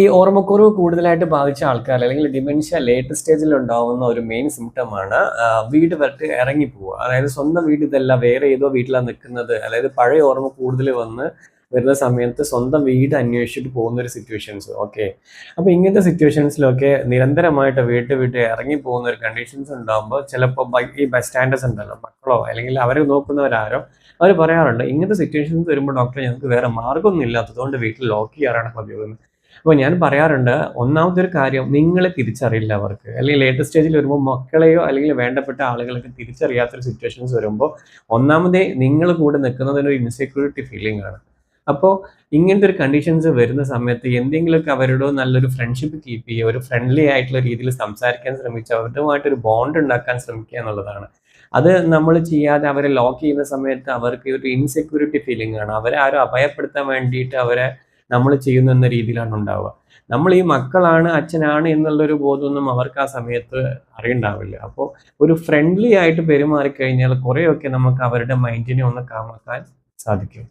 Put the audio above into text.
ഈ ഓർമ്മക്കുറവ് കൂടുതലായിട്ട് ബാധിച്ച ആൾക്കാർ അല്ലെങ്കിൽ ഡിമെൻഷ്യ ലേറ്റ് സ്റ്റേജിൽ ഉണ്ടാവുന്ന ഒരു മെയിൻ സിംറ്റമാണ് വീട് വിട്ട് ഇറങ്ങിപ്പോവുക. അതായത് സ്വന്തം വീട് ഇതല്ല വേറെ ഏതോ വീട്ടിലാണ് നിൽക്കുന്നത്. അതായത് പഴയ ഓർമ്മ കൂടുതൽ വന്ന് വരുന്ന സമയത്ത് സ്വന്തം വീട് അന്വേഷിച്ചിട്ട് പോകുന്ന ഒരു സിറ്റുവേഷൻസ് ഓക്കെ അപ്പോൾ ഇങ്ങനത്തെ സിറ്റുവേഷൻസിലൊക്കെ നിരന്തരമായിട്ട് വീട്ട് വീട്ട് ഇറങ്ങി പോകുന്ന ഒരു കണ്ടീഷൻസ് ഉണ്ടാകുമ്പോൾ ചിലപ്പോൾ ഈ ബസ് സ്റ്റാൻഡേഴ്സ് ഉണ്ടല്ലോ മക്കളോ അല്ലെങ്കിൽ അവരെ നോക്കുന്നവരാരോ അവർ പറയാറുണ്ട് ഇങ്ങനത്തെ സിറ്റുവേഷൻസ് വരുമ്പോൾ ഡോക്ടർ ഞങ്ങൾക്ക് വേറെ മാർഗമൊന്നും ഇല്ലാത്തതുകൊണ്ട് വീട്ടിൽ ലോക്ക് ചെയ്യാറാണ് പതിവ്. അപ്പോൾ ഞാൻ പറയാറുണ്ട് ഒന്നാമത്തെ ഒരു കാര്യം നിങ്ങളെ തിരിച്ചറിയില്ല അവർക്ക്. അല്ലെങ്കിൽ ലേറ്റസ്റ്റ് സ്റ്റേജിൽ വരുമ്പോൾ മക്കളെയോ അല്ലെങ്കിൽ വേണ്ടപ്പെട്ട ആളുകളൊക്കെ തിരിച്ചറിയാത്തൊരു സിറ്റുവേഷൻസ് വരുമ്പോൾ ഒന്നാമതേ നിങ്ങൾ കൂടെ നിൽക്കുന്നതിന് ഒരു ഇൻസെക്യൂരിറ്റി ഫീലിംഗ് ആണ്. അപ്പോൾ ഇങ്ങനത്തെ ഒരു കണ്ടീഷൻസ് വരുന്ന സമയത്ത് എന്തെങ്കിലുമൊക്കെ അവരോട് നല്ലൊരു ഫ്രണ്ട്ഷിപ്പ് കീപ്പ് ചെയ്യുക ഒരു ഫ്രണ്ട്ലി ആയിട്ടുള്ള രീതിയിൽ സംസാരിക്കാൻ ശ്രമിക്കുക അവരുമായിട്ടൊരു ബോണ്ട് ഉണ്ടാക്കാൻ ശ്രമിക്കുക എന്നുള്ളതാണ്. അത് നമ്മൾ ചെയ്യാതെ അവരെ ലോക്ക് ചെയ്യുന്ന സമയത്ത് അവർക്ക് ഒരു ഇൻസെക്യൂരിറ്റി ഫീലിംഗ് ആണ്. അവരെ ആരും അഭയപ്പെടുത്താൻ വേണ്ടിയിട്ട് അവരെ നമ്മൾ ചെയ്യുന്നു എന്ന രീതിയിലാണ് ഉണ്ടാവുക. നമ്മൾ ഈ മക്കളാണ് അച്ഛനാണ് എന്നുള്ളൊരു ബോധമൊന്നും അവർക്ക് ആ സമയത്ത് അറിയണ്ടാവില്ല. അപ്പോൾ ഒരു ഫ്രണ്ട്ലി ആയിട്ട് പെരുമാറിക്കഴിഞ്ഞാൽ കുറേയൊക്കെ നമുക്ക് അവരുടെ മൈൻഡിനെ ഒന്ന് കാമാക്കാൻ സാധിക്കും.